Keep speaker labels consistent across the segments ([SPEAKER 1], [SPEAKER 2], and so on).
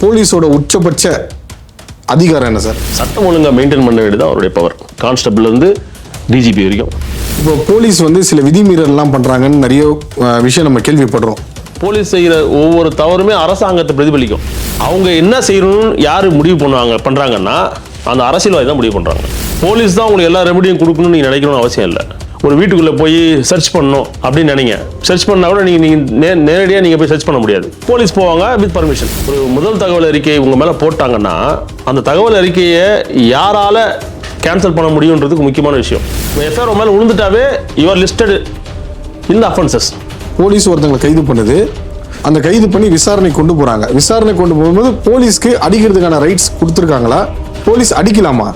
[SPEAKER 1] போலீஸோட உச்சபட்ச அதிகாரம் என்ன சார்?
[SPEAKER 2] சட்டம் ஒழுங்கா மெயின்டைன் பண்ண வேண்டியது அவருடைய பவர் கான்ஸ்டபிள் இருந்து டிஜிபி வரைக்கும்.
[SPEAKER 1] இப்போ போலீஸ் வந்து சில விதிமீறல்லாம் பண்றாங்கன்னு நிறைய விஷயம் நம்ம கேள்விப்படுறோம்.
[SPEAKER 2] போலீஸ் செய்யற ஒவ்வொரு தவறுமே அரசாங்கத்தை பிரதிபலிக்கும். அவங்க என்ன செய்யணும்னு யாரு முடிவு பண்ணுவாங்க பண்றாங்கன்னா அந்த அரசியல்வாதி தான் முடிவு பண்றாங்க. போலீஸ் தான் உங்களுக்கு எல்லா ரெமடியும் கொடுக்கணும்னு நீங்க நினைக்கணும்னு அவசியம் இல்லை. ஒரு வீட்டுக்குள்ளே போய் சர்ச் பண்ணணும் அப்படின்னு நினைங்க. சர்ச் பண்ணால் கூட நீங்கள் நீங்கள் நே நேரடியாக நீங்கள் போய் சர்ச் பண்ண முடியாது. போலீஸ் போவாங்க வித் பர்மிஷன் ஒரு முதல் தகவல் அறிக்கை உங்கள் மேலே போட்டாங்கன்னா அந்த தகவல் அறிக்கையை யாரால் கேன்சல் பண்ண முடியுன்றதுக்கு முக்கியமான விஷயம். எஃப்ஐஆர் மேலே விழுந்துட்டாவே யூஆர் லிஸ்டட் இந்த அஃபென்சஸ்
[SPEAKER 1] போலீஸ் ஒருத்தங்களை கைது பண்ணுது. அந்த கைது பண்ணி விசாரணை கொண்டு போகிறாங்க விசாரணை கொண்டு போகும்போது போலீஸ்க்கு அடிக்கிறதுக்கான ரைட்ஸ் கொடுத்துருக்காங்களா? போலீஸ் அடிக்கலாமா?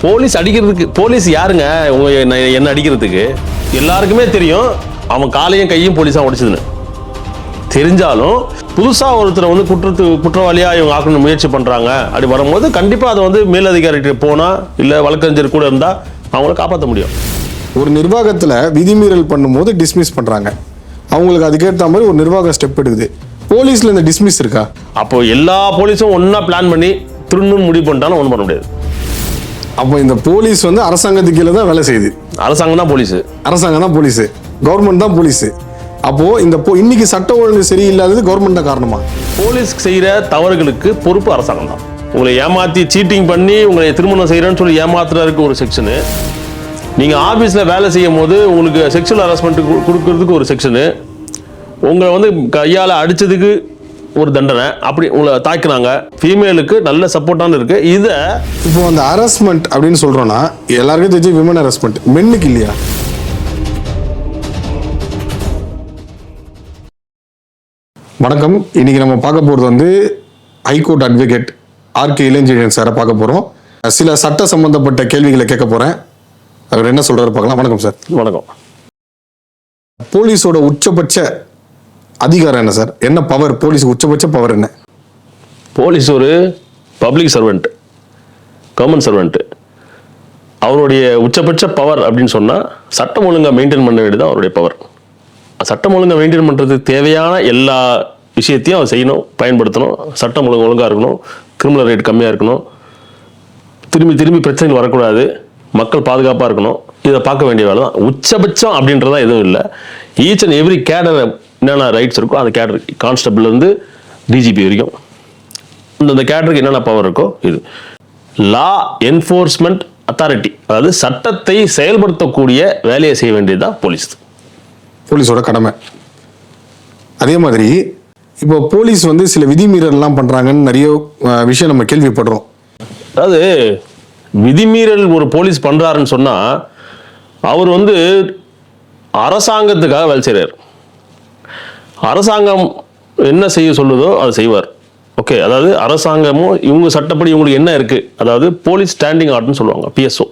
[SPEAKER 2] போலீஸ் அடிக்கிறதுக்கு போலீஸ் யாருங்க? உங்க என்ன- அடிக்கிறதுக்கு? எல்லாருக்குமே தெரியும் அவன் காலையும் கையும் போலீஸா உடைச்சதுன்னு தெரிஞ்சாலும் புதுசா ஒருத்தரை வந்து குற்றத்து குற்றவாளியா இவங்க ஆக்கணும் முயற்சி பண்றாங்க. அப்படி வரும்போது கண்டிப்பா அதை வந்து மேலதிகாரிகிட்ட போனா இல்ல வழக்கறிஞர் கூட இருந்தா அவங்கள காப்பாற்ற முடியும்.
[SPEAKER 1] ஒரு நிர்வாகத்துல விதிமீறல் பண்ணும்போது டிஸ்மிஸ் பண்றாங்க. அவங்களுக்கு அதுக்கேற்ற மாதிரி ஒரு நிர்வாகம் ஸ்டெப் எடுக்குது. போலீஸ்ல இந்த டிஸ்மிஸ் இருக்கா?
[SPEAKER 2] அப்போ எல்லா போலீஸும் ஒண்ணா பிளான் பண்ணி திருடணும்னு முடிவு பண்ணிட்டாலும் ஒன்றும் பண்ண முடியாது.
[SPEAKER 1] அப்போ இந்த போலீஸ் வந்து அரசாங்கத்துக்கு கீழே தான் வேலை செய்யுது.
[SPEAKER 2] அரசாங்கம் தான் போலீஸ்.
[SPEAKER 1] அரசாங்கம் தான் போலீஸ். கவர்மெண்ட் தான் போலீஸ். அப்போ இந்த இன்னைக்கு சட்ட ஒழுங்கு சரியில்லாதது கவர்மெண்ட் தான் காரணமா?
[SPEAKER 2] போலீஸ் செய்யற தவறுகளுக்கு பொறுப்பு அரசாங்கம் தான். உங்களை ஏமாத்தி சீட்டிங் பண்ணி உங்களை திருமணம் செய்யறேன்னு சொல்லி ஏமாத்துறதுக்கு ஒரு செக்ஷனு நீங்க ஆபீஸ்ல வேலை செய்யும் போது உங்களுக்கு செக்ஷுவல் ஹராஸ்மெண்ட் கொடுக்கறதுக்கு ஒரு செக்ஷனு உங்களை வந்து கையால அடிச்சதுக்கு ஒரு தண்டனை. அப்படி உங்களை தாக்கினாங்க. ஃபீமேலுக்கு நல்ல சப்போர்ட்டான இருக்கு. இதை
[SPEAKER 1] இப்போ அந்த ஹராஸ்மெண்ட் அப்படின்னு சொல்றோம்னா எல்லாருக்கும் தெரிஞ்சு விமன் ஹராஸ்மெண்ட் மென்னுக்கு இல்லையா? வணக்கம். இன்னைக்கு நம்ம பார்க்க போறது வந்து ஹைகோர்ட் அட்வொகேட் ஆர்கே இளஞ்செழியன் சாரை பார்க்க போறோம். சில சட்ட சம்பந்தப்பட்ட கேள்விகளை கேட்க போறேன். அவர் என்ன சொல்றாரு பார்க்கலாம். வணக்கம் சார்.
[SPEAKER 2] வணக்கம்.
[SPEAKER 1] போலீஸோட உச்சபட்ச அதிகாரம் என்ன சார்? என்ன பவர் போலீஸ் உச்சபட்ச பவர் என்ன?
[SPEAKER 2] போலீஸ் ஒரு பப்ளிக் சர்வெண்ட் கவர்மெண்ட் சர்வெண்ட் அவருடைய உச்சபட்ச பவர் அப்படின்னு சொன்னால் சட்டம் ஒழுங்காக மெயின்டைன் பண்ண வேண்டியது அவருடைய பவர் சட்டம் ஒழுங்காக மெயின்டைன் பண்ணுறதுக்கு தேவையான எல்லா விஷயத்தையும் அவர் செய்யணும் பயன்படுத்தணும் சட்டம் ஒழுங்கு ஒழுங்காக இருக்கணும் கிரிமினல் ரேட் கம்மியாக இருக்கணும். திரும்பி திரும்பி பிரச்சனைகள் வரக்கூடாது. மக்கள் பாதுகாப்பாக இருக்கணும். இதை பார்க்க வேண்டிய வேலை தான் உச்சபட்சம் அப்படின்றதா எதுவும் இல்லை. ஈச் அண்ட் எவ்ரி கேடர் என்னென்ன ரைட்ஸ் இருக்கோ அந்த கேடர் கான்ஸ்டபிள்லேருந்து டிஜிபி வரைக்கும். இந்த கேடருக்கு என்னென்ன பவர் இருக்கோ இது. லா என்ஃபோர்ஸ்மெண்ட் அத்தாரிட்டி அதாவது சட்டத்தை செயல்படுத்தக்கூடிய வேலையை செய்ய வேண்டியது தான் போலீஸ்
[SPEAKER 1] போலீஸோட கடமை. அதே மாதிரி இப்போ போலீஸ் வந்து சில விதிமீறல்லாம் பண்றாங்கன்னு நிறைய விஷயம் நம்ம கேள்விப்படுறோம்.
[SPEAKER 2] அதாவது விதிமீறல் ஒரு போலீஸ் பண்றாருன்னு சொன்னா அவர் வந்து அரசாங்கத்துக்காக வேலை செய்கிறார் அரசாங்கம் என்ன செய்ய சொல்லுதோ அதை செய்வார். ஓகே அதாவது அரசாங்கமும் இவங்க சட்டப்படி இவங்களுக்கு என்ன இருக்குது அதாவது போலீஸ் ஸ்டாண்டிங் ஆர்டர்னு சொல்லுவாங்க பிஎஸ்ஓ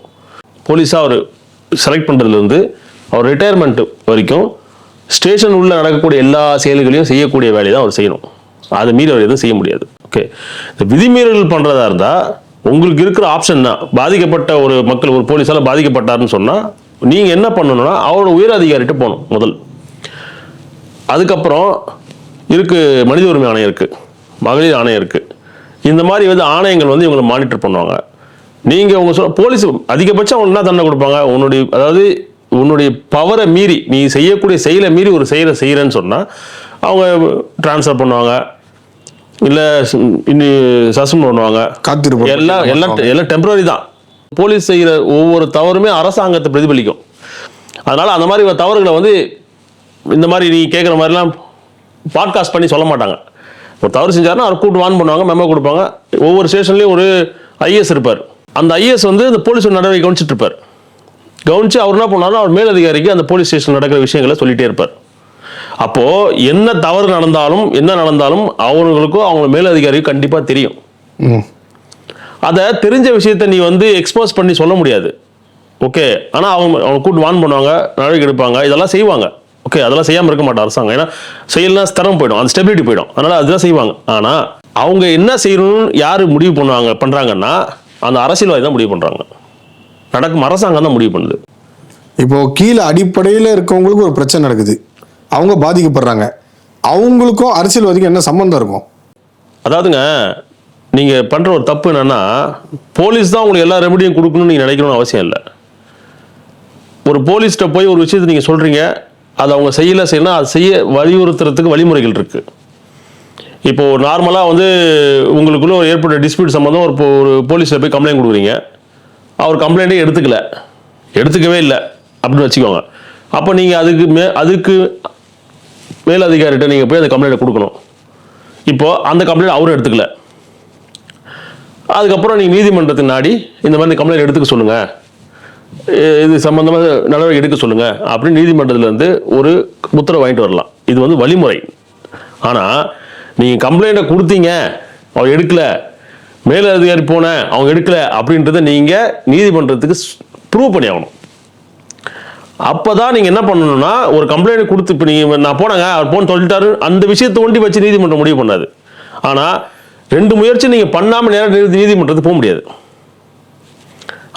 [SPEAKER 2] போலீஸாக அவர் செலக்ட் பண்ணுறதுலேருந்து அவர் ரிட்டையர்மெண்ட் வரைக்கும் ஸ்டேஷன் உள்ளே நடக்கக்கூடிய எல்லா செயல்களையும் செய்யக்கூடிய வேலையை தான் அவர் செய்யணும். அதை மீறி அவர் எதுவும் செய்ய முடியாது. ஓகே இந்த விதிமீறல்கள் பண்ணுறதா இருந்தால் உங்களுக்கு இருக்கிற ஆப்ஷன் தான். பாதிக்கப்பட்ட ஒரு மக்கள் ஒரு போலீஸால் பாதிக்கப்பட்டாருன்னு சொன்னால் நீங்கள் என்ன பண்ணணும்னா அவரோட உயர் அதிகாரிகிட்ட போகணும் முதல். அதுக்கப்புறம் இருக்கு மனித உரிமை ஆணையம் இருக்கு மகளிர் ஆணையம் இருக்கு. இந்த மாதிரி வந்து ஆணையங்கள் வந்து இவங்களை மானிட்டர் பண்ணுவாங்க. நீங்க உங்க சொல் போலீஸ் அதிகபட்சம் அவங்க என்ன தண்டனை கொடுப்பாங்க. உன்னுடைய அதாவது உன்னுடைய பவரை மீறி நீ செய்யக்கூடிய செயலை மீறி ஒரு செயலை செய்யறேன்னு சொன்னா அவங்க டிரான்ஸ்ஃபர் பண்ணுவாங்க. இல்ல இன்னி சஸ்பெண்ட் பண்ணுவாங்க.
[SPEAKER 1] காத்திருப்பு
[SPEAKER 2] எல்லாம் எல்லாம் எல்லாம் டெம்பரரி தான். போலீஸ் செய்யற ஒவ்வொரு தவறுமே அரசாங்கத்தை பிரதிபலிக்கும். அதனால அந்த மாதிரி தவறுகளை வந்து இந்த மாதிரி நீ கேட்குற மாதிரிலாம் பாட்காஸ்ட் பண்ணி சொல்ல மாட்டாங்க. ஒரு தவறு செஞ்சாருன்னா அவர் கூட்டு வான் பண்ணுவாங்க மெமோ கொடுப்பாங்க. ஒவ்வொரு ஸ்டேஷன்லேயும் ஒரு ஐஎஸ் இருப்பார். அந்த ஐஎஸ் வந்து அந்த போலீஸ் நடவடிக்கை கவனிச்சிட்டு இருப்பார். கவனிச்சு அவர் என்ன பண்ணாலும் அவர் மேலதிகாரிக்கு அந்த போலீஸ் ஸ்டேஷன் நடக்கிற விஷயங்களை சொல்லிட்டே இருப்பார். அப்போ என்ன தவறு நடந்தாலும் என்ன நடந்தாலும் அவங்களுக்கும் அவங்க மேலதிகாரிக்கும் கண்டிப்பா தெரியும். அதை தெரிஞ்ச விஷயத்த நீ வந்து எக்ஸ்போஸ் பண்ணி சொல்ல முடியாது. ஓகே. ஆனால் அவங்க அவங்க கூட்டு வான் பண்ணுவாங்க நடவடிக்கை எடுப்பாங்க இதெல்லாம் செய்வாங்க. ஓகே அதெல்லாம் செய்யாமல் இருக்க மாட்டாங்க அரசாங்கம். ஏன்னா செய்யலாம் ஸ்திரம் போயிடும். அந்த ஸ்டெபிலிட்டி போயிடும். அதனால அதுதான் செய்வாங்க. ஆனால் அவங்க என்ன செய்யணும்னு யார் முடிவு பண்ணுவாங்க பண்ணுறாங்கன்னா அந்த அரசியல்வாதி தான் முடிவு பண்ணுறாங்க நடக்கும் அரசாங்கம் தான் முடிவு பண்ணுது.
[SPEAKER 1] இப்போ கீழே அடிப்படையில் இருக்கவங்களுக்கு ஒரு பிரச்சனை நடக்குது. அவங்க பாதிக்கப்படுறாங்க. அவங்களுக்கும் அரசியல்வாதிக்கும் என்ன சம்பந்தம் இருக்கும்?
[SPEAKER 2] அதாவதுங்க நீங்கள் பண்ணுற ஒரு தப்பு என்னன்னா போலீஸ் தான் உங்களுக்கு எல்லா ரெமடியும் கொடுக்கணும்னு நீங்கள் நினைக்கணும்னு அவசியம் இல்லை. ஒரு போலீஸ்கிட்ட போய் ஒரு விஷயத்தை நீங்கள் சொல்கிறீங்க அதை அவங்க செய்யலை செய்யணும் அது செய்ய வலியுறுத்துறதுக்கு வழிமுறைகள் இருக்குது இப்போ நார்மலாக வந்து உங்களுக்குள்ள ஒரு ஏற்பட்ட டிஸ்பியூட் சம்மந்தம் ஒரு ஒரு போலீஸில் போய் கம்ப்ளைண்ட் கொடுக்குறீங்க. அவர் கம்ப்ளைண்ட்டே எடுத்துக்கல. எடுத்துக்கவே இல்லை. அப்படின்னு வச்சுக்கோங்க. அப்போ நீங்கள் அதுக்கு மே அதுக்கு மேலதிகாரிகிட்ட நீங்கள் போய் அந்த கம்ப்ளைண்ட்டை கொடுக்கணும். இப்போ அந்த கம்ப்ளைண்ட் அவரும் எடுத்துக்கல. அதுக்கப்புறம் நீங்கள் நீதிமன்றத்துக்கு நாடி இந்த மாதிரி கம்ப்ளைண்ட் எடுத்துக்க சொல்லுங்கள் இது சம்பந்தமாக நடவடிக்கை எடுக்க சொல்லுங்க. அப்படின்னு நீதிமன்றத்திலேருந்து ஒரு உத்தரவு வாங்கிட்டு வரலாம். இது வந்து வழிமுறை. ஆனால் நீங்கள் கம்ப்ளைண்ட்டை கொடுத்தீங்க அவன் எடுக்கலை. மேல அதிகாரி போனேன் அவங்க எடுக்கல அப்படின்றத நீங்கள் நீதிமன்றத்துக்கு ப்ரூவ் பண்ணி ஆகணும். அப்போ தான் நீங்கள் என்ன பண்ணணும்னா ஒரு கம்ப்ளைண்ட் கொடுத்து இப்போ நீங்கள் நான் போனேங்க அவர் போன்னு சொல்லிட்டாரு. அந்த விஷயத்தை ஒண்டி வச்சு நீதிமன்றம் முடிவு பண்ணாது. ஆனால் ரெண்டு முயற்சி நீங்கள் பண்ணாமல் நேரம் நீதிமன்றத்துக்கு போக முடியாது.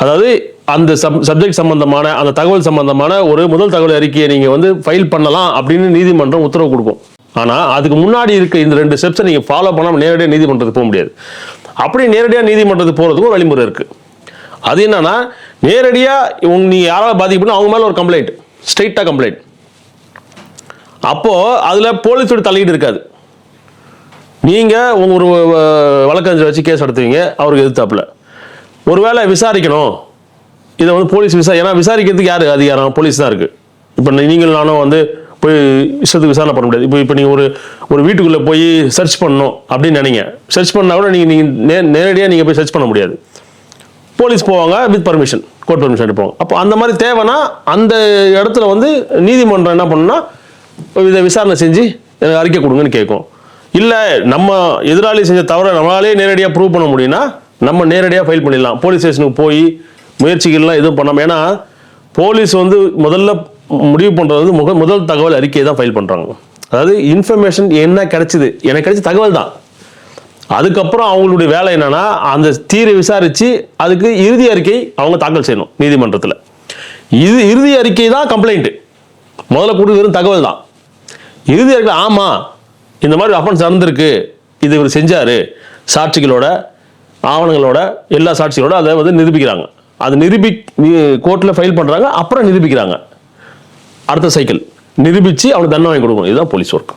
[SPEAKER 2] அதாவது அந்த சப் சப்ஜெக்ட் சம்பந்தமான அந்த தகவல் சம்பந்தமான ஒரு முதல் தகவல் அறிக்கையை நீங்கள் வந்து ஃபைல் பண்ணலாம் அப்படின்னு நீதிமன்றம் உத்தரவு கொடுக்கும். ஆனால் அதுக்கு முன்னாடி இருக்க இந்த ரெண்டு ஸ்டெப்ஸை நீங்கள் ஃபாலோ பண்ணாமல் நேரடியாக நீதிமன்றத்துக்கு போக முடியாது. அப்படி நேரடியாக நீதிமன்றத்துக்கு போகிறதுக்கும் ஒரு வழிமுறை இருக்குது அது என்னன்னா நேரடியாக இவங்க நீ யாரால் பாதிக்கப்படும் அவங்க மேலே ஒரு கம்ப்ளைண்ட் ஸ்ட்ரைட்டாக கம்ப்ளைண்ட் அப்போது அதில் போலீஸோட தலையீடு இருக்காது. நீங்கள் உங்கள் ஒரு வழக்கறிஞர் வச்சு கேஸ் நடத்துவீங்க அவருக்கு எதிர்த்தாப்பில். ஒருவேளை விசாரிக்கணும் இதை வந்து போலீஸ் விசா ஏன்னா விசாரிக்கிறதுக்கு யார் அதிகாரம்? போலீஸ் தான் இருக்குது இப்போ நீங்கள் நானும் வந்து போய் இஷ்டத்துக்கு விசாரணை பண்ண முடியாது. இப்போ இப்போ நீங்கள் ஒரு ஒரு வீட்டுக்குள்ளே போய் சர்ச் பண்ணணும் அப்படின்னு நினைங்க. சர்ச் பண்ணால் கூட நீங்கள் நீங்கள் நே நேரடியாக நீங்கள் போய் சர்ச் பண்ண முடியாது. போலீஸ் போவாங்க வித் பர்மிஷன் கோர்ட் பர்மிஷன் எடுப்பாங்க அப்போ அந்த மாதிரி தேவைன்னா அந்த இடத்துல வந்து நீதிமன்றம் என்ன பண்ணுன்னா இதை விசாரணை செஞ்சு எனக்கு அறிக்கை கொடுங்கன்னு கேட்கும். இல்லை நம்ம எதிராளி செஞ்ச தவிர நம்மளாலே நேரடியாக ப்ரூவ் பண்ண முடியும்னா நம்ம நேரடியாக ஃபைல் பண்ணிடலாம். போலீஸ் ஸ்டேஷனுக்கு போய் முயற்சிகள்லாம் எதுவும் பண்ணாமல் ஏன்னா போலீஸ் வந்து முதல்ல முடிவு பண்ணுறது வந்து முக முதல் தகவல் அறிக்கையை தான் ஃபைல் பண்ணுறாங்க அதாவது இன்ஃபர்மேஷன் என்ன கிடைச்சிது? எனக்கு கிடைச்ச தகவல் தான். அதுக்கப்புறம் அவங்களுடைய வேலை என்னன்னா அந்த தீரை விசாரித்து அதுக்கு இறுதி அறிக்கை அவங்க தாக்கல் செய்யணும் நீதிமன்றத்தில். இது இறுதி அறிக்கை தான் கம்ப்ளைண்ட்டு முதல்ல கொடுக்க வெறும் தகவல் தான். இறுதி அறிக்கை ஆமாம் இந்த மாதிரி அஃபன்ஸ் நடந்திருக்கு. இது இவர் செஞ்சார். சாட்சிகளோட ஆவணங்களோட எல்லா சாட்சிகளோட அதை வந்து நிரூபிக்கிறாங்க. அது நிரூபி கோர்ட்டில் ஃபைல் பண்ணுறாங்க அப்புறம் நிரூபிக்கிறாங்க. அடுத்த சைக்கிள் நிரூபித்து அவனுக்கு தண்டனை வாங்கி கொடுக்கணும். இதுதான் போலீஸ் ஒர்க்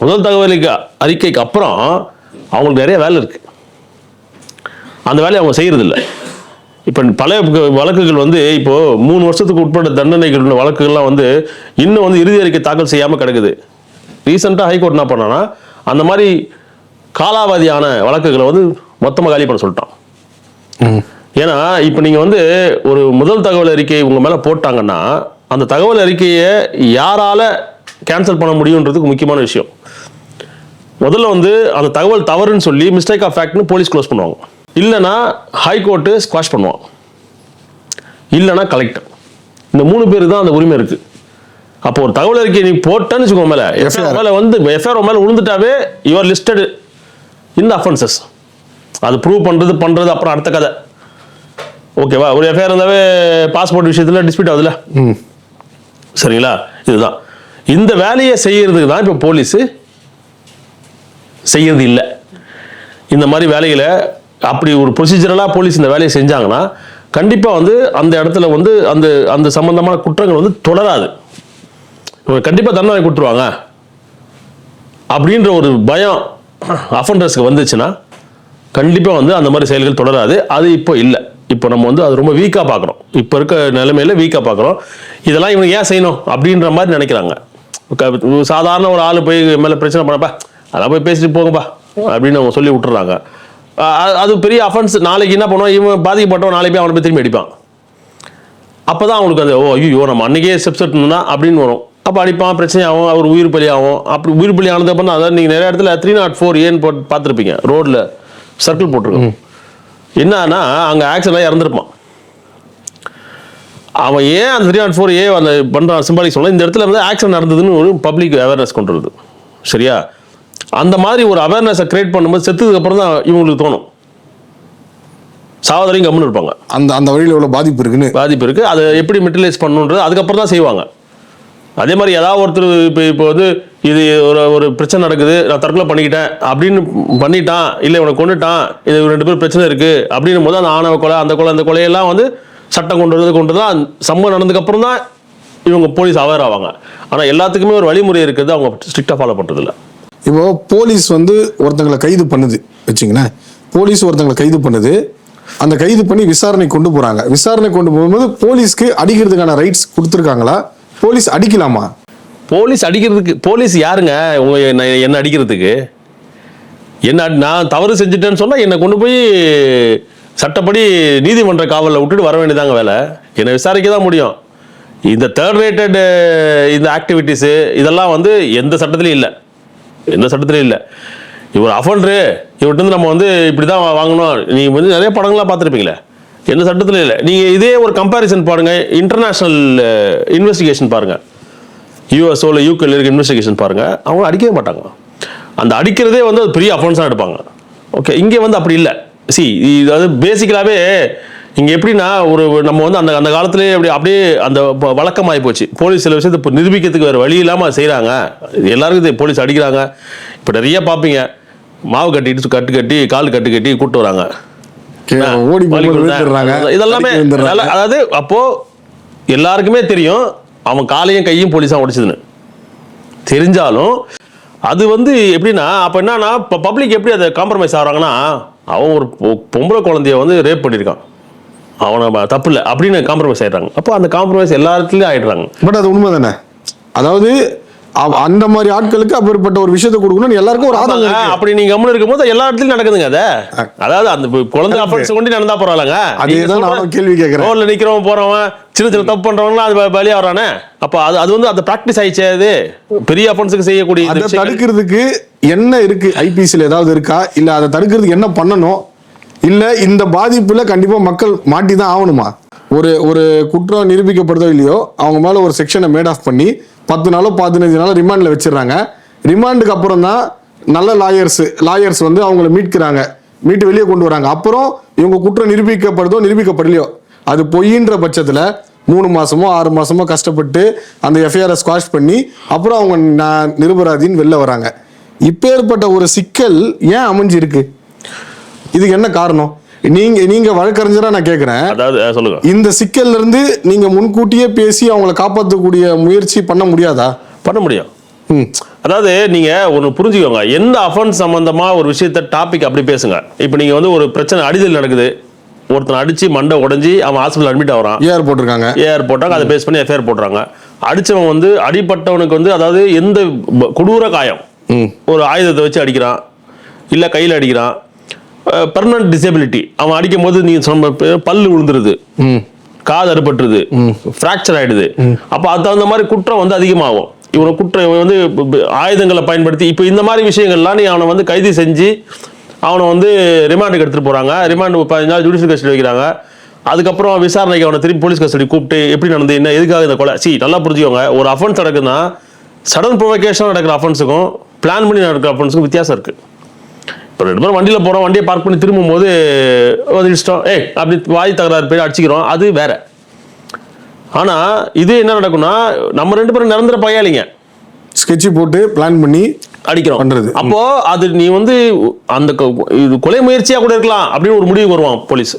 [SPEAKER 2] முதல் தகவலுக்கு அறிக்கைக்கு அப்புறம் அவங்களுக்கு நிறைய வேலை இருக்குது அந்த வேலையை அவங்க செய்கிறதில்ல இப்போ பல வழக்குகள் வந்து இப்போ மூணு வருஷத்துக்கு உட்பட்ட தண்டனைகள் உள்ள வழக்குகள்லாம் வந்து இன்னும் வந்து இறுதி அறிக்கை தாக்கல் செய்யாமல் கிடக்குது. ரீசெண்டாக ஹைகோர்ட் என்ன பண்ணான்னா அந்த மாதிரி காலாவதியான வழக்குகளை வந்து மொத்தமாக காலி பண்ண சொல்லிட்டான். ஏன்னா இப்போ நீங்கள் வந்து ஒரு முதல் தகவல் அறிக்கை உங்கள் மேலே போட்டாங்கன்னா அந்த தகவல் அறிக்கையை யாரால கேன்சல் பண்ண முடியுன்றதுக்கு முக்கியமான விஷயம். முதல்ல வந்து அந்த தகவல் தவறுன்னு சொல்லி மிஸ்டேக் ஆஃப் ஃபேக்ட்னு போலீஸ் க்ளோஸ் பண்ணுவாங்க. இல்லைன்னா ஹைகோர்ட்டு ஸ்குவாஷ் பண்ணுவாங்க. இல்லைன்னா கலெக்டர் இந்த மூணு பேருக்கு தான் அந்த உரிமை இருக்கு. அப்போ ஒரு தகவல் அறிக்கை நீ போட்டேன்னு வச்சுக்கோ மேல. எஃப்ஐஆர் மேல வந்து எஃப்ஐஆர் மேல விழுந்துட்டாவே யுவர் லிஸ்டட் இந்த அஃபென்சஸ் அது ப்ரூவ் பண்றது பண்றது அப்புறம் அடுத்த கதை. ஓகேவா? ஒரு எஃப்ஐஆர் இருந்தாவே பாஸ்போர்ட் விஷயத்துல டிஸ்பியூட் ஆகுதுல்ல? சரிங்களா? இதுதான். இந்த வேலையை செய்யறதுக்கு தான் இப்போ போலீஸு செய்யறது இல்லை. இந்த மாதிரி வேலைகளை அப்படி ஒரு ப்ரொசீஜரலாக போலீஸ் இந்த வேலையை செஞ்சாங்கன்னா கண்டிப்பாக வந்து அந்த இடத்துல வந்து அந்த அந்த சம்பந்தமான குற்றங்கள் வந்து தொடராது. கண்டிப்பாக தண்டனை வாங்கி கொடுத்துருவாங்க. அப்படின்ற ஒரு பயம் அஃபண்டர்ஸ்க்கு வந்துச்சுன்னா கண்டிப்பாக வந்து அந்த மாதிரி செயல்கள் தொடராது. அது இப்போ இல்லை. இப்போ நம்ம வந்து அது ரொம்ப வீக்காக பார்க்குறோம். இப்போ இருக்க நிலைமையில வீக்காக பார்க்குறோம். இதெல்லாம் இவங்க ஏன் செய்யணும்? அப்படின்ற மாதிரி நினைக்கிறாங்க. சாதாரண ஒரு ஆள் போய் மேலே பிரச்சனை பண்ணப்பா அதெல்லாம் போய் பேசிட்டு போங்கப்பா அப்படின்னு அவங்க சொல்லி விட்டுறாங்க. அது பெரிய அஃபென்ஸ் நாளைக்கு என்ன பண்ணுவோம் இவன் பாதிக்கப்பட்டவன் நாளைக்கு போய் அவனை போய் திரும்பி அடிப்பான். அப்பதான் அவங்களுக்கு அந்த ஓ ஐயோ நம்ம அன்னைக்கே ஸ்டெப்ஸ் எடுத்தோம்னா அப்படின்னு வரும். அப்போ அடிப்பான் பிரச்சனையாகும். அவர் உயிர் பலி ஆகும் அப்படி உயிர் பலி ஆனது அப்புறம் தான் அதாவது நீங்கள் நிறைய இடத்துல த்ரீ நாட் ஃபோர் ஏன்னு போட்டு பார்த்துருப்பீங்க. ரோட்டில் சர்க்கிள் போட்டிருக்கோம். என்னன்னா அங்கே ஆக்சிடென்ட் இறந்துருப்பான். அவன் ஏன் அந்த த்ரீ நாட் ஃபோர் ஏ அந்த பண்ணுறான் சிம்பாலிக் சொல்ல? இந்த இடத்துல வந்து ஆக்சிடென்ட் நடந்ததுன்னு ஒரு பப்ளிக் அவேர்னஸ் கொண்டு வருது சரியா? அந்த மாதிரி ஒரு அவேர்னஸை கிரியேட் பண்ணும்போது செத்ததுக்கு அப்புறம் தான் இவங்களுக்கு தோணும். சாவதரையும் கம்முன்னு இருப்பாங்க.
[SPEAKER 1] அந்த அந்த வழியில் எவ்வளோ பாதிப்பு இருக்குன்னு.
[SPEAKER 2] பாதிப்பு இருக்கு. அதை எப்படி மெட்டலைஸ் பண்ணணுன்றது அதுக்கப்புறம் தான் செய்வாங்க. அதே மாதிரி ஏதாவது ஒருத்தர் இப்போ இப்போ வந்து இது ஒரு ஒரு பிரச்சனை நடக்குது நான் தற்கொலை பண்ணிக்கிட்டேன் அப்படின்னு பண்ணிட்டான் இல்லை இவனை கொண்டுட்டான் இது ரெண்டு பேரும் பிரச்சனை இருக்குது அப்படின்னும் போது அந்த ஆணவ கொலை அந்த கொலை அந்த கொலையெல்லாம் வந்து சட்டம் கொண்டு வரது கொண்டு தான் சம்பவம் நடந்ததுக்கப்புறம் தான் இவங்க போலீஸ் அவேர் ஆவாங்க. ஆனால் எல்லாத்துக்குமே ஒரு வழிமுறை இருக்குது அவங்க ஸ்ட்ரிக்டாக ஃபாலோ பண்ணுறதில்ல
[SPEAKER 1] இப்போ போலீஸ் வந்து ஒருத்தங்களை கைது பண்ணுது வச்சுங்களேன். போலீஸ் ஒருத்தங்களை கைது பண்ணுது அந்த கைது பண்ணி விசாரணை கொண்டு போகிறாங்க விசாரணை கொண்டு போகும்போது போலீஸ்க்கு அடிக்கிறதுக்கான ரைட்ஸ் கொடுத்துருக்காங்களா? போலீஸ் அடிக்கலாமா?
[SPEAKER 2] போலீஸ் அடிக்கிறதுக்கு போலீஸ் யாருங்க? உங்க என்ன அடிக்கிறதுக்கு? என்ன அடி- நான் தவறு செஞ்சுட்டேன்னு சொன்னா என்னை கொண்டு போய் சட்டப்படி நீதிமன்ற காவலில் விட்டுட்டு வர வேண்டியதாங்க வேலை. என்னை விசாரிக்க தான் முடியும். இந்த தேர்ட் ரேட்டட் இந்த ஆக்டிவிட்டீஸு இதெல்லாம் வந்து எந்த சட்டத்திலையும் இல்லை. எந்த சட்டத்திலையும் இல்லை. இவர் அஃபண்டரு இவர்கிட்ட நம்ம வந்து இப்படி தான் வாங்கணும். நீங்கள் வந்து நிறைய படங்கள்லாம் பார்த்துருப்பீங்களே. எந்த சட்டத்திலும் இல்லை. நீங்கள் இதே ஒரு கம்பேரிசன் பாருங்க இன்டர்நேஷ்னல் இன்வெஸ்டிகேஷன் பாருங்கள் யூஎஸ்ஓவில் யூகேல இருக்க இன்வெஸ்டிகேஷன் பாருங்க. அவங்க அடிக்கவே மாட்டாங்க. அந்த அடிக்கிறதே வந்து அது பெரிய அஃபென்ஸாக எடுப்பாங்க. ஓகே இங்கே வந்து அப்படி இல்லை. சி இது வந்து பேசிக்கலாகவே இங்கே எப்படின்னா ஒரு நம்ம வந்து அந்த அந்த காலத்திலேயே அப்படி அப்படியே அந்த ப- வழக்கமாகி போச்சு. போலீஸ் சில விஷயத்தை இப்போ நிரூபிக்கிறதுக்கு வேறு வழி இல்லாமல் செய்கிறாங்க எல்லாருக்கும் இது போலீஸ் அடிக்கிறாங்க. இப்போ நிறைய பார்ப்பீங்க மாவு கட்டிட்டு கட்டு கட்டி கால் கட்டு கட்டி கூப்பிட்டு வராங்க.
[SPEAKER 1] ஓடி
[SPEAKER 2] இதெல்லாமே அதாவது அப்போ எல்லாருக்குமே தெரியும் அவன் காலையும் கையும் போலீஸா உடைச்சதுன்னு தெரிஞ்சாலும் அது வந்து எப்படின்னா அப்ப என்னன்னா இப்போ பப்ளிக் எப்படி அதை காம்ப்ரமைஸ் ஆகுறாங்கன்னா அவன் ஒரு பொம்பளை குழந்தைய வந்து ரேப் பண்ணியிருக்கான். அவனை தப்பு இல்லை அப்படின்னு காம்ப்ரமைஸ் ஆயிடுறாங்க. அப்போ அந்த காம்ப்ரமைஸ் எல்லா இடத்துலயும் ஆயிடுறாங்க.
[SPEAKER 1] பட் அது உண்மை தானே அதாவது அந்த மாதிரி ஆட்களுக்கு அப்பேற்பட்ட ஒரு விஷயத்தை கொடுக்கணும்னு எல்லாருக்கும் ஒரு ஆதங்கம்.
[SPEAKER 2] அப்படி நீங்க கம்முன்னு இருக்கும்போது எல்லா இடத்துலயும் நடக்குதுங்க அது. அதாவது அந்த குழந்தை அஃபென்ஸ் கொண்டு நடந்தா பரவாயில்லங்க.
[SPEAKER 1] அதேதான் நானும் கேள்வி கேட்கிறேன்.
[SPEAKER 2] ரோட்ல நிக்கிறவன் போறவன் சின்ன சின்ன தப்பு பண்றவங்களாம் அது ப- பலியா வரானே? அப்ப அது அது வந்து அந்த பிராக்டிஸ் ஆயிடுச்சே அது? பெரிய அஃபென்ஸுக்கு செய்யக்கூடிய
[SPEAKER 1] அதை. தடுக்கிறதுக்கு என்ன இருக்கு? ஐபிசியில் ஏதாவது இருக்கா? இல்ல அதை தடுக்கிறதுக்கு என்ன பண்ணணும்? இல்ல இந்த பாதிப்புல கண்டிப்பா மக்கள் மாட்டி தான் ஆகணுமா? ஒரு ஒரு குற்றம் நிரூபிக்கப்படுதோ இல்லையோ அவங்க மேலே ஒரு செக்ஷனை மேட் ஆஃப் பண்ணி பத்து நாளோ பதினஞ்சு நாளோ ரிமாண்டில் வச்சிடுறாங்க. ரிமாண்டுக்கு அப்புறம் தான் நல்ல லாயர்ஸ் லாயர்ஸ் வந்து அவங்கள மீட்கிறாங்க. மீட்டு வெளியே கொண்டு வராங்க. அப்புறம் இவங்க குற்றம் நிரூபிக்கப்படுதோ நிரூபிக்கப்படலையோ அது பொய்ன்ற பட்சத்தில் மூணு மாசமோ ஆறு மாசமோ கஷ்டப்பட்டு அந்த எஃப்ஐஆரை ஸ்குவாஷ் பண்ணி அப்புறம் அவங்க நான் நிரபராதின்னு வெளில வராங்க. இப்பேற்பட்ட ஒரு சிக்கல் ஏன் அமைஞ்சிருக்கு? இதுக்கு என்ன காரணம்? நீங்க நீங்க வழக்கறிஞரா நான் கேக்குறேன்.
[SPEAKER 2] அதாவது சொல்லுங்க.
[SPEAKER 1] இந்த சிக்கல்ல இருந்து நீங்க முன்கூட்டியே பேசி அவங்கள காப்பாற்றக்கூடிய முயற்சி பண்ண முடியாதா?
[SPEAKER 2] பண்ண முடியும்.
[SPEAKER 1] ம்.
[SPEAKER 2] அதாவது நீங்க ஒன்று புரிஞ்சுக்கோங்க. எந்த அஃபென்ஸ் சம்பந்தமா ஒரு விஷயத்த டாபிக் அப்படி பேசுங்க. இப்போ நீங்க வந்து ஒரு பிரச்சனை அடிதல் நடக்குது. ஒருத்தன் அடிச்சு மண்டை உடைஞ்சி அவன் ஹாஸ்பிட்டல் அட்மிட் ஆகுறான்.
[SPEAKER 1] ஏஆர் போட்டிருக்காங்க.
[SPEAKER 2] ஏஆர் போட்டாங்க அதை பேஸ் பண்ணி எஃப்ஐஆர் போடுறாங்க. அடிச்சவன் வந்து அடிப்பட்டவனுக்கு வந்து அதாவது எந்த கொடூர காயம்.
[SPEAKER 1] ம்.
[SPEAKER 2] ஒரு ஆயுதத்தை வச்சு அடிக்கிறான். இல்லை கையில் அடிக்கிறான். பெர்மனன்ட் டிசபிலிட்டி அவன் அடிக்கும் போது நீங்க சொன்ன பல்லு விழுந்துருது.
[SPEAKER 1] ம்.
[SPEAKER 2] காது அறுபட்டுருது. ஃப்ராக்சர் ஆயிடுது. அப்போ அது தகுந்த மாதிரி குற்றம் வந்து அதிகமாகும். இவனை குற்றம் இவன் வந்து ஆயுதங்களை பயன்படுத்தி இப்போ இந்த மாதிரி விஷயங்கள்லாம் நீ அவனை வந்து கைது செஞ்சு அவனை வந்து ரிமாண்டுக்கு எடுத்துட்டு போறாங்க. ரிமாண்டு பதினஞ்சு நாள் ஜுடிஷியல் கஸ்டடி வைக்கிறாங்க. அதுக்கப்புறம் விசாரணைக்கு அவனை திருப்பி போலீஸ் கஸ்டடி கூப்பிட்டு எப்படி நடந்து என்ன எதுக்காக இந்த கொலை? சி நல்லா புரிஞ்சுக்கோங்க. ஒரு அஃபென்ஸ் நடக்குதுன்னா சடன் ப்ரொவகேஷன் நடக்கிற அஃபென்ஸுக்கும் பிளான் பண்ணி நடக்கிற அஃபென்ஸுக்கும் வித்தியாசம் இருக்கு. இப்போ ரெண்டு பேரும் வண்டியில் போகிறோம் வண்டியை பார்க் பண்ணி திரும்பும்போது ஒரு இஷ்டம் ஏய் அப்படி வாய் தகராறு போய் அடிச்சுக்கிறோம். அது வேற. ஆனால் இது என்ன நடக்கும்னா நம்ம ரெண்டு பேரும் நிரந்தர பகையாளிங்க
[SPEAKER 1] ஸ்கெட்ச் போட்டு பிளான் பண்ணி
[SPEAKER 2] அடிக்கிறோம்.
[SPEAKER 1] பண்றது.
[SPEAKER 2] அப்போ அது நீ வந்து அந்த இது கொலை முயற்சியா கூட இருக்கலாம் அப்படின்னு ஒரு முடிவுக்கு வருவான் போலீஸ்.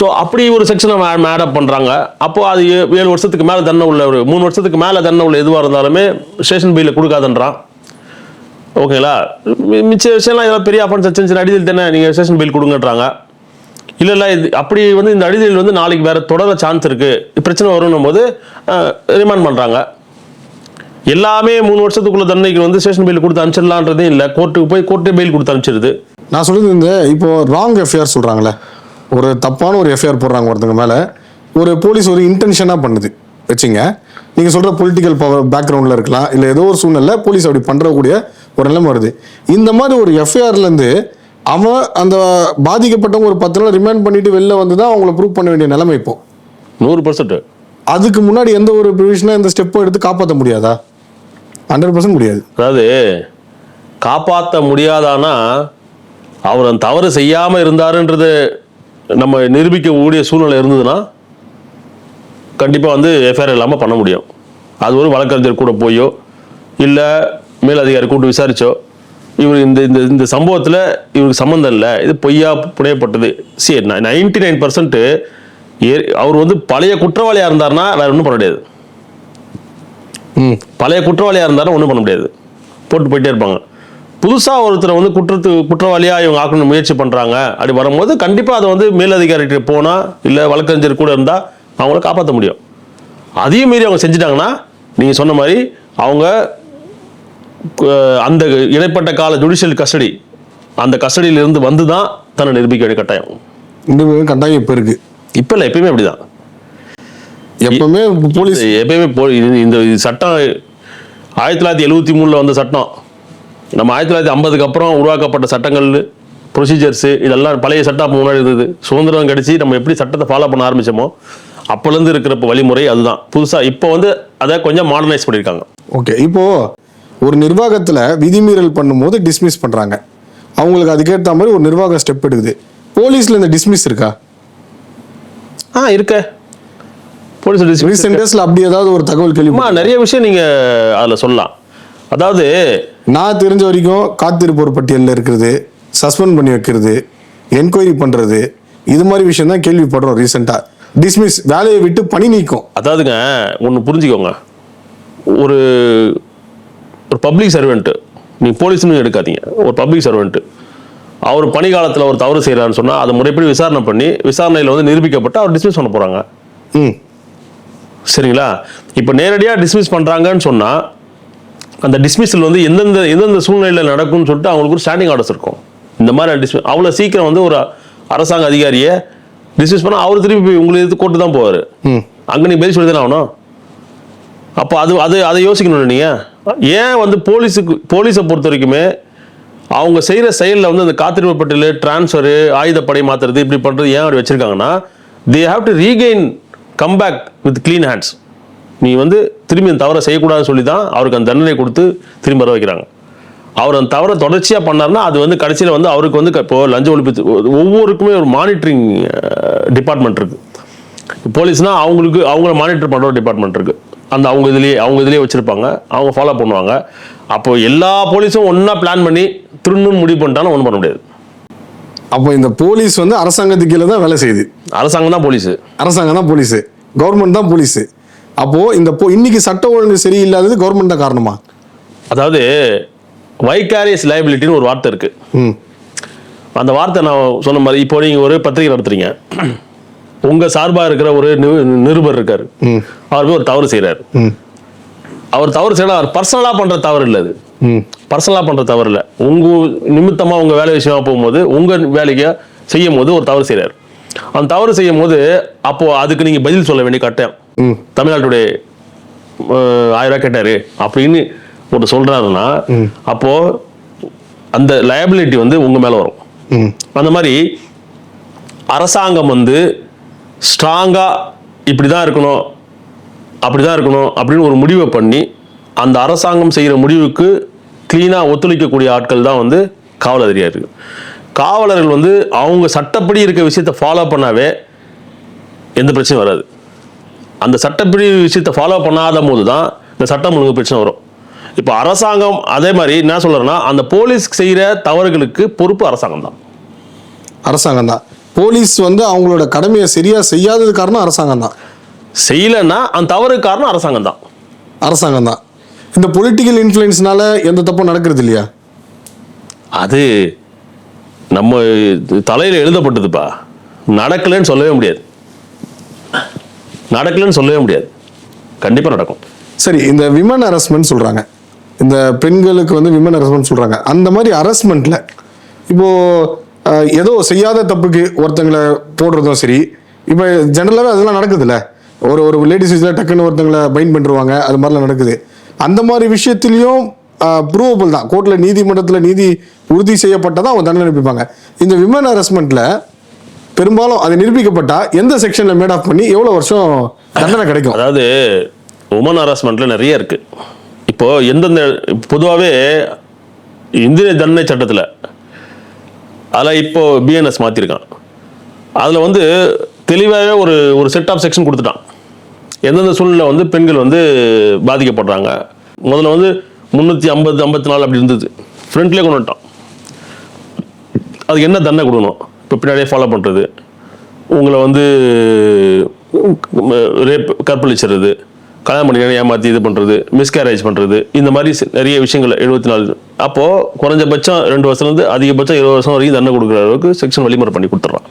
[SPEAKER 2] ஸோ அப்படி ஒரு செக்ஷனை மேடப் பண்றாங்க. அப்போ அது ஏ- ஏழு வருஷத்துக்கு மேல தண்டனை உள்ள ஒரு மூணு வருஷத்துக்கு மேல தண்டனை உள்ள எதுவாக இருந்தாலுமே ஸ்டேஷன் பெயில கொடுக்காதன்றான். ஓகேங்களா? மிச்ச விஷயம்லாம் இதெல்லாம் பெரிய அஃபன்ஸ் சின்ன சின்ன அடிதல் தானே? நீங்கள் ஸ்டேஷன் பெயில் கொடுங்கன்றாங்க. இல்லை இல்லை இது அப்படி வந்து இந்த அடிதல் வந்து நாளைக்கு வேறு தொடர சான்ஸ் இருக்குது பிரச்சனை வரும்னும் போது ரிமாண்ட் பண்ணுறாங்க எல்லாமே மூணு வருஷத்துக்குள்ள தண்டனைக்கு வந்து ஸ்டேஷன் பெயில் கொடுத்து அனுப்பிச்சிடலான்றதே இல்லை. கோர்ட்டுக்கு போய் கோர்ட்டே பெயில் கொடுத்து அனுப்பிச்சிருது.
[SPEAKER 1] நான் சொல்றது இந்த இப்போ ராங் எஃப்ஐஆர் சொல்கிறாங்களே ஒரு தப்பான ஒரு எஃப்ஐஆர் போடுறாங்க ஒருத்தங்க மேலே. ஒரு போலீஸ் ஒரு இன்டென்ஷனாக பண்ணுது. வச்சுங்க. நீங்க சொல்ற பொலிட்டிக்கல் பவர் பேக்ரவுண்ட்ல இருக்கலாம் இல்ல ஏதோ ஒரு சூழ்நிலை போலீஸ் அப்படி பண்றக்கூடிய ஒரு நிலைமை வருது. இந்த மாதிரி ஒரு எஃப்ஐஆர்ல இருந்து அவன் அந்த பாதிக்கப்பட்டவங்க ஒரு பத்து நாள் ரிமைண்ட் பண்ணிட்டு வெளில வந்து தான் அவங்கள ப்ரூவ் பண்ண வேண்டிய நிலைமை இப்போ.
[SPEAKER 2] நூறு பர்சன்ட்
[SPEAKER 1] அதுக்கு முன்னாடி எந்த ஒரு ப்ரிவிஷனா இந்த ஸ்டெப்பும் எடுத்து காப்பாற்ற முடியாதா? ஹண்ட்ரட் பர்சன்ட் முடியாது.
[SPEAKER 2] அதாவது காப்பாற்ற முடியாதானா? அவர் தவறு செய்யாம இருந்தாருன்றது நம்ம நிரூபிக்கக்கூடிய சூழ்நிலை இருந்ததுன்னா கண்டிப்பா வந்து எஃப்ஐஆர் இல்லாம பண்ண முடியும். அது ஒரு வழக்கறிஞர் கூட போயோ இல்லை மேலதிகாரி கூட்டு விசாரிச்சோ இவர் இந்த இந்த இந்த சம்பவத்தில் இவருக்கு சம்மந்தம் இல்லை. இது பொய்யா புனையப்பட்டது. சரி நைன்டி நைன் பர்சன்ட் அவர் வந்து பழைய குற்றவாளியாக இருந்தாருன்னா வேற ஒன்றும் பண்ண முடியாது.
[SPEAKER 1] ம்.
[SPEAKER 2] பழைய குற்றவாளியாக இருந்தாலும் ஒன்றும் பண்ண முடியாது. போட்டு போயிட்டே இருப்பாங்க. புதுசாக ஒருத்தரை வந்து குற்றத்து குற்றவாளியாக இவங்க ஆக்கணும் முயற்சி பண்ணுறாங்க அப்படி வரும்போது கண்டிப்பாக அதை வந்து மேலதிகாரிகிட்ட போனால் இல்லை வழக்கறிஞர் கூட இருந்தால் அவங்கள காப்பாற்ற முடியும். அதையும் மீறி அவங்க செஞ்சுட்டாங்கன்னா நீங்கள் சொன்ன மாதிரி அவங்க அந்த இடைப்பட்ட கால ஜுடிஷியல் கஸ்டடி அந்த கஸ்டடியிலிருந்து வந்து தான் தன்னை நிரூபிக்க வேண்டிய கட்டாயம்.
[SPEAKER 1] இந்த கட்டாயம் இப்போ இருக்கு.
[SPEAKER 2] இப்போ இல்லை எப்பயுமே அப்படிதான்.
[SPEAKER 1] எப்பவுமே போலீஸ்
[SPEAKER 2] எப்பயுமே போ இந்த சட்டம் ஆயிரத்தி தொள்ளாயிரத்தி எழுவத்தி மூணில் வந்த சட்டம் நம்ம ஆயிரத்தி தொள்ளாயிரத்தி ஐம்பதுக்கு அப்புறம் உருவாக்கப்பட்ட சட்டங்கள் ப்ரொசீஜர்ஸு இதெல்லாம் பழைய சட்டம் முன்னாடி இருந்தது. சுதந்திரம் கிடைச்சி நம்ம எப்படி சட்டத்தை ஃபாலோ பண்ண ஆரம்பிச்சோமோ அப்போலேருந்து இருக்கிற வழிமுறை அதுதான். புதுசாக இப்போ வந்து அதை கொஞ்சம் மாடர்னைஸ் பண்ணியிருக்காங்க.
[SPEAKER 1] ஓகே இப்போ ஒரு நிர்வாகத்துல விதிமீறல் பண்ணும்போது டிஸ்மிஸ் பண்றாங்க. அவங்களுக்கு அதுக்கேற்ற மாதிரி ஒரு நிர்வாகம் ஸ்டெப் எடுக்குது. போலீஸ்ல இந்த டிஸ்மிஸ் இருக்கா?
[SPEAKER 2] ஆ இருக்க. போலீஸ்
[SPEAKER 1] ரீசெண்ட் டேஸ்ல அப்படி ஏதாவது ஒரு தகவல் கேள்வி
[SPEAKER 2] நிறைய விஷயம் நீங்கள் அதில் சொல்லலாம். அதாவது
[SPEAKER 1] நான் தெரிஞ்ச வரைக்கும் காத்திருப்போர் பட்டியலில் இருக்கிறது சஸ்பெண்ட் பண்ணி வைக்கிறது என்கொயரி பண்றது இது மாதிரி விஷயம் தான் கேள்விப்படுறோம் ரீசெண்டா டிஸ்மிஸ் வேலையை விட்டு பணி நீக்கம்.
[SPEAKER 2] அதாவதுங்க ஒன்று புரிஞ்சுக்கோங்க. ஒரு ஒரு பப்ளிக் சர்வெண்ட்டு நீங்கள் போலீஸ்னு எடுக்காதீங்க. ஒரு பப்ளிக் சர்வெண்ட்டு அவர் பணி காலத்தில் ஒரு தவறு செய்கிறான்னு சொன்னால் அதை முறைப்படி விசாரணை பண்ணி விசாரணையில் வந்து நிரூபிக்கப்பட்டு அவர் டிஸ்மிஸ் பண்ண போகிறாங்க
[SPEAKER 1] ம்.
[SPEAKER 2] சரிங்களா? இப்போ நேரடியாக டிஸ்மிஸ் பண்ணுறாங்கன்னு சொன்னால் அந்த டிஸ்மிஸில் வந்து எந்தெந்த எந்தெந்த சூழ்நிலையில் நடக்கும்னு சொல்லிட்டு அவங்களுக்கு ஒரு ஸ்டாண்டிங் ஆர்டர்ஸ் இருக்கும். இந்த மாதிரி டிஸ்மிஸ் அவ்வளோ சீக்கிரம் வந்து ஒரு அரசாங்க அதிகாரியை டிஸ்மிஸ் பண்ணால் அவர் திருப்பி போய் உங்களை எதிர்த்து கோர்ட்டு தான் போவார்.
[SPEAKER 1] ம்.
[SPEAKER 2] அங்கே நீ பதில் சொல்லி தானே ஆகணும்? அப்போ அது அது அதை யோசிக்கணும் நீங்கள் ஏன் வந்து போலீஸுக்கு போலீஸை பொறுத்த வரைக்குமே அவங்க செய்கிற செயலில் வந்து அந்த காத்திருப்பு பட்டியல் டிரான்ஸ்ஃபரு ஆயுதப்படை மாற்றுறது இப்படி பண்ணுறது ஏன் அப்படி வச்சுருக்காங்கன்னா they have to regain come back with clean hands நீ வந்து திரும்பி அந்த தவறை செய்யக்கூடாதுன்னு சொல்லி தான் அவருக்கு அந்த தண்டனை கொடுத்து திரும்ப வர வைக்கிறாங்க. அவர் அந்த தவறை தொடர்ச்சியாக பண்ணார்னா அது வந்து கடைசியில் வந்து அவருக்கு வந்து இப்போ லஞ்ச ஒழிப்பு ஒவ்வொருக்குமே ஒரு மானிட்டரிங் டிபார்ட்மெண்ட் இருக்குது போலீஸ்னா அவங்களுக்கு அவங்கள மானிட்டர் பண்ணுற ஒரு டிபார்ட்மெண்ட் இருக்கு. அந்த அவங்க இதுலேயே அவங்க இதுலேயே வச்சிருப்பாங்க. அவங்க ஃபாலோ பண்ணுவாங்க. அப்போ எல்லா போலீஸும் ஒன்றா பிளான் பண்ணி திருன்னு முடிவு பண்ணிட்டாலும் ஒன்றும் பண்ண முடியாது.
[SPEAKER 1] அப்போ இந்த போலீஸ் வந்து அரசாங்கத்துக்கு கீழே தான் வேலை செய்யுது.
[SPEAKER 2] அரசாங்கம் தான் போலீஸு.
[SPEAKER 1] அரசாங்கம் தான் போலீஸ். கவர்மெண்ட் தான் போலீஸ். அப்போ இந்த பொ- இன்னைக்கு சட்ட ஒழுங்கு சரியில்லாதது கவர்மெண்ட் தான் காரணமா?
[SPEAKER 2] அதாவது வைகாரியஸ் லைபிலிட்டின்னு ஒரு வார்த்தை இருக்கு.
[SPEAKER 1] ம்.
[SPEAKER 2] அந்த வார்த்தை நான் சொன்ன மாதிரி இப்போ நீங்கள் ஒரு பத்திரிகை நடத்துறீங்க. உங்க சார்பாக இருக்கிற ஒரு நிரு- நிருபர் இருக்காரு. அவர் போய் ஒரு தவறு செய்கிறாரு அவர் தவறு செய்யலாம் அவர் பர்சனலாக பண்ணுற தவறு இல்லை அது. பர்சனலாக பண்ணுற தவறு இல்லை. உங்கள் நிமித்தமாக உங்கள் வேலை விஷயமா போகும்போது உங்கள் வேலைக்கு செய்யும் போது ஒரு தவறு செய்கிறார் அந்த தவறு செய்யும் போது அப்போது அதுக்கு நீங்கள் பதில் சொல்ல வேண்டிய கட்டாயம். தமிழ்நாட்டுடைய ஆயிரம் ரூபாய் கேட்டாரு அப்படின்னு ஒரு சொல்கிறாருன்னா அப்போது அந்த லயபிலிட்டி வந்து உங்கள் மேலே வரும். அந்த மாதிரி அரசாங்கம் வந்து ஸ்ட்ராங்காக இப்படி தான் இருக்கணும் அப்படி தான் இருக்கணும் அப்படின்னு ஒரு முடிவை பண்ணி அந்த அரசாங்கம் செய்கிற முடிவுக்கு க்ளீனாக ஒத்துழைக்கக்கூடிய ஆட்கள் தான் வந்து காவல் அதிகாரிகள் காவலர்கள் வந்து அவங்க சட்டப்படி இருக்க விஷயத்தை ஃபாலோ பண்ணாவே எந்த பிரச்சனையும் வராது. அந்த சட்டப்படி விஷயத்தை ஃபாலோ பண்ணாத போது தான் இந்த சட்டம் ஒழுங்கு பிரச்சனை வரும். இப்போ அரசாங்கம் அதே மாதிரி என்ன சொல்கிறேன்னா அந்த போலீஸ் செய்கிற தவறுகளுக்கு பொறுப்பு அரசாங்கம் தான்.
[SPEAKER 1] அரசாங்கம் தான். போலீஸ் வந்து அவங்களோட கடமையை சரியா செய்யாதது காரணம் அரசாங்கம் தான்.
[SPEAKER 2] செய்யலைன்னா அந்த தவறுக்கு காரணம் அரசாங்கம் தான்.
[SPEAKER 1] அரசாங்கம் தான். இந்த பொலிட்டிக்கல் இன்ஃப்ளூயன்ஸ்னால எந்த தப்பும் நடக்கிறது இல்லையா?
[SPEAKER 2] அது நம்ம தலையில் எழுதப்பட்டதுப்பா. நடக்கலைன்னு சொல்லவே முடியாது. நடக்கலைன்னு சொல்லவே முடியாது. கண்டிப்பாக நடக்கும்.
[SPEAKER 1] சரி இந்த விமன் அரஸ்மெண்ட் சொல்றாங்க. இந்த பெண்களுக்கு வந்து விமன் அரஸ்மெண்ட் சொல்றாங்க. அந்த மாதிரி அரஸ்மெண்ட்ல இப்போ ஏதோ செய்யாத தப்புக்கு ஒருத்தங்களை போடுறதும் சரி இப்போ ஜென்ரலாகவே அதெல்லாம் நடக்குதுல்ல. ஒரு ஒரு லேடிஸ் இதில் டக்குன்னு ஒருத்தங்களை பைண்ட் பண்ணிருவாங்க அது மாதிரிலாம் நடக்குது. அந்த மாதிரி விஷயத்துலையும் ப்ரூவபிள் தான். கோர்ட்டில் நீதிமன்றத்தில் நீதி உறுதி செய்யப்பட்டதான் அவங்க தண்டனை அனுப்பிப்பாங்க இந்த விமன் அரஸ்மெண்ட்ல பெரும்பாலும் அது நிரூபிக்கப்பட்டா எந்த செக்ஷன்ல மேட் ஆஃப் பண்ணி எவ்வளவு வருஷம் தண்டனை கிடைக்கும்?
[SPEAKER 2] அதாவது உமன் ஹராஸ்மெண்ட்ல நிறைய இருக்கு. இப்போ எந்தெந்த பொதுவாகவே இந்திய தண்டனை சட்டத்தில் அதில் இப்போ பிஎன்எஸ் மாற்றிருக்கான் அதில் வந்து தெளிவாகவே ஒரு ஒரு செட் ஆஃப் செக்ஷன் கொடுத்துட்டான். எந்தெந்த சூழ்நிலை வந்து பெண்கள் வந்து பாதிக்கப்படுறாங்க. முதல்ல வந்து முந்நூற்றி ஐம்பது ஐம்பத்தி நாலு அப்படி இருந்தது. ஃப்ரண்ட்லேயே கொண்டு வந்துட்டான். அதுக்கு என்ன தண்டனை கொடுக்கணும்? இப்போ பின்னாடியே ஃபாலோ பண்ணுறது உங்களை வந்து ரேப் கற்பழிச்சிடுறது கல்யாணம் பண்ணி ஏமாற்றி இது பண்ணுறது மிஸ்கேரேஜ் பண்ணுறது இந்த மாதிரி நிறைய விஷயங்கள் எழுபத்தி நாலு அப்போது குறைஞ்சபட்சம் ரெண்டு வருஷத்துலேருந்து அதிகபட்சம் இருபது வருஷம் வரைக்கும் தண்டனை கொடுக்குற அளவுக்கு செக்ஷன் வழிமுறை பண்ணி கொடுத்துட்றான்.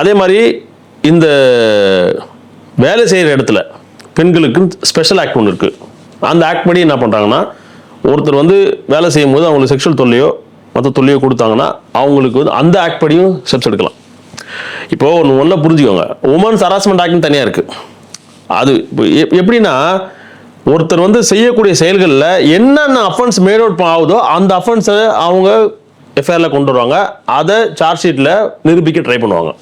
[SPEAKER 2] அதே மாதிரி இந்த வேலை செய்கிற இடத்துல பெண்களுக்கு ஸ்பெஷல் ஆக்ட் ஒன்று இருக்குது அந்த ஆக்ட் படி என்ன பண்ணுறாங்கன்னா ஒருத்தர் வந்து வேலை செய்யும் போது அவங்களுக்கு செக்ஷுவல் தொல்லையோ மற்ற தொல்லையோ கொடுத்தாங்கன்னா அவங்களுக்கு வந்து அந்த ஆக்ட் படியும் ஸ்டெப்ஸ் எடுக்கலாம். இப்போ ஒன்று ஒன்றா புரிஞ்சுக்கோங்க. உமன்ஸ் ஹராஸ்மெண்ட் ஆக்ட்னு தனியாக இருக்குது அது இப்போ எப்- எப்படின்னா ஒருத்தர் வந்து செய்யக்கூடிய செயல்களில் என்னென்ன அஃபென்ஸ் மேட் அவுட் ஆகுதோ அந்த அஃபென்ஸை அவங்க எஃப்ஐஆரில் கொண்டு வருவாங்க. அதை சார்ஜ் ஷீட்டில் நிரூபிக்க ட்ரை பண்ணுவாங்க.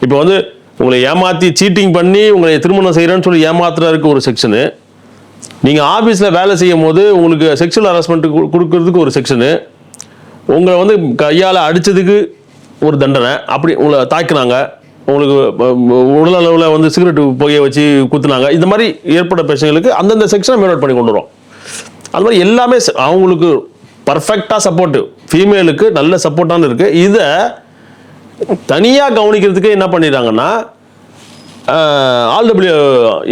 [SPEAKER 2] இப்போ வந்து உங்களை ஏமாற்றி சீட்டிங் பண்ணி உங்களை திருமணம் செய்கிறேன்னு சொல்லி ஏமாத்துறதுக்கு ஒரு செக்ஷனு நீங்கள் ஆஃபீஸில் வேலை செய்யும் போது உங்களுக்கு செக்ஷுவல் ஹராஸ்மெண்ட் கொடுக்கறதுக்கு ஒரு செக்ஷனு உங்களை வந்து கையால் அடித்ததுக்கு ஒரு தண்டனை. அப்படி உங்களை தாக்கினாங்க. உங்களுக்கு உடல் அளவில் வந்து சிகரெட் புகையை வச்சு குத்துனாங்க. இந்த மாதிரி ஏற்பட்ட பிரச்சனைகளுக்கு அந்தந்த செக்ஷனை மேலோட் பண்ணி கொண்டு வரும். அது மாதிரி எல்லாமே அவங்களுக்கு பர்ஃபெக்டாக சப்போர்ட்டு ஃபீமேலுக்கு நல்ல சப்போர்ட்டான இருக்குது இதை தனியாக கவனிக்கிறதுக்கு என்ன பண்ணிடுறாங்கன்னா ஆல்டபிள்யூ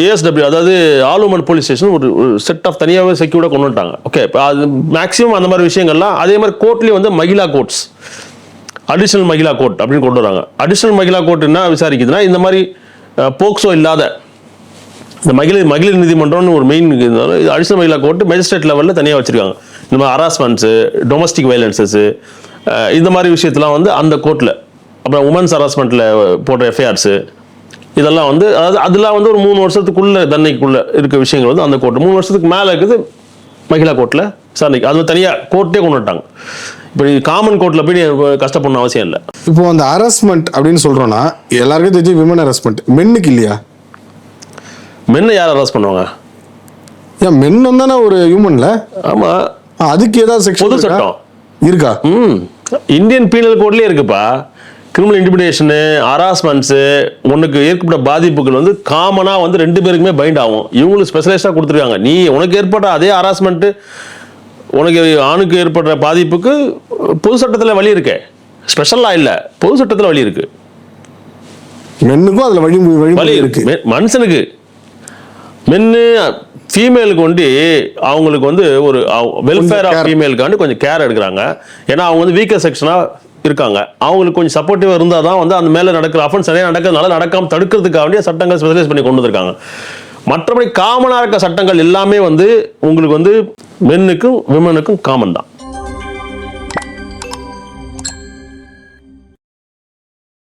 [SPEAKER 2] ஏஎஸ்டபிள்யூ அதாவது ஆல் உமன் போலீஸ் ஸ்டேஷன் ஒரு ஒரு செட் ஆஃப் தனியாகவே செக்யூர்டாக கொண்டு வந்துட்டாங்க. ஓகே இப்போ அது மேக்ஸிமம் அந்த மாதிரி விஷயங்கள்லாம் அதே மாதிரி கோர்ட்லேயும் வந்து Mahila courts additional Mahila court அப்படின்னு கொண்டு வராங்க. அடிஷனல் மகிழா கோர்ட் என்ன விசாரிக்குதுன்னா இந்த மாதிரி போக்சோ இல்லாத இந்த மகளிர் மகளிர் நீதிமன்றம்னு ஒரு மெயின் இது அடிஷனல் மகிழா கோர்ட் மேஜிஸ்ட்ரேட் லெவலில் தனியாக வச்சிருக்காங்க. இந்த மாதிரி ஹராஸ்மெண்ட்ஸு டொமஸ்டிக் வயலன்சஸ்ஸு இந்த மாதிரி விஷயத்தெலாம் வந்து அந்த கோர்ட்டில் அப்புறம் உமன்ஸ் ஹராஸ்மெண்ட்டில் போடுற எஃப்ஐஆர்ஸு இதெல்லாம் வந்து அதாவது அதெல்லாம் வந்து ஒரு மூணு வருஷத்துக்குள்ளே தண்டனைக்குள்ளே இருக்க விஷயங்கள் வந்து அந்த கோர்ட் மூணு வருஷத்துக்கு மேலே இருக்குது மகிழா கோர்ட்டில் விசாரணைக்கு அது தனியாக கோர்ட்டே கொண்டு வந்துட்டாங்க. இப்போ காமன் கோர்ட்டில் போய் நீ கஷ்டப்படணும் அவசியம் இல்லை.
[SPEAKER 1] இப்போ அந்த ஹராஸ்மெண்ட் அப்படின்னு சொல்றோம்னா எல்லாருக்கும் தெரிஞ்சு விமன் ஹராஸ்மெண்ட் மென்னுக்கு இல்லையா?
[SPEAKER 2] மென்னை யார் அரெஸ்ட் பண்ணுவாங்க?
[SPEAKER 1] ஏன் மென்னும் தானே ஒரு ஹியூமன்ல
[SPEAKER 2] ஆமாம்
[SPEAKER 1] அதுக்கு ஏதாவது செக்ஷன்
[SPEAKER 2] பொது சட்டம்.
[SPEAKER 1] இருக்கா?
[SPEAKER 2] ம். இந்தியன் பீனல் கோட்லேயே இருக்குப்பா. கிரிமினல் இன்டிமிடேஷனு ஹராஸ்மெண்ட்ஸு உனக்கு ஏற்பட்ட பாதிப்புகள் வந்து காமனாக வந்து ரெண்டு பேருக்குமே பைண்ட் ஆகும். இவங்களுக்கு ஸ்பெஷலைஸ்டாக கொடுத்துருக்காங்க. நீ உனக்கு ஏற்பட்ட அதே ஹராஸ்மெண்ட்டு உனக்கு ஆணுக்கு ஏற்படுற பாதிப்புக்கு பொது சட்டத்தில் வழி இருக்கே. ஸ்பெஷலாக இல்லை. பொது சட்டத்தில் வழி இருக்கு.
[SPEAKER 1] மென்னுக்கும் அதுல வழி
[SPEAKER 2] வழி இருக்கு. மனுஷனுக்கு. மென்னு ஃபீமேலுக்கு வந்து அவங்களுக்கு வந்து ஒரு வெல்ஃபேர் ஆஃப். ஃபீமேலுக்காண்டி கொஞ்சம் கேர் எடுக்கிறாங்க. ஏன்னா அவங்க வந்து வீக்கர் செக்ஷனாக இருக்காங்க. அவங்களுக்கு கொஞ்சம் சப்போர்ட்டிவாக இருந்தால் தான் வந்து அந்த மேலே நடக்கிற அஃபென்ஸ் நிறைய நடக்கிறதுனால நடக்காம தடுக்கிறதுக்காக வேண்டிய சட்டங்கள் ஸ்பெஷலைஸ் பண்ணி கொண்டு வந்திருக்காங்க. மற்றபடி காமனாக இருக்க சட்டங்கள் எல்லாமே வந்து உங்களுக்கு வந்து மென்னுக்கும் விமனுக்கும் காமன் தான்.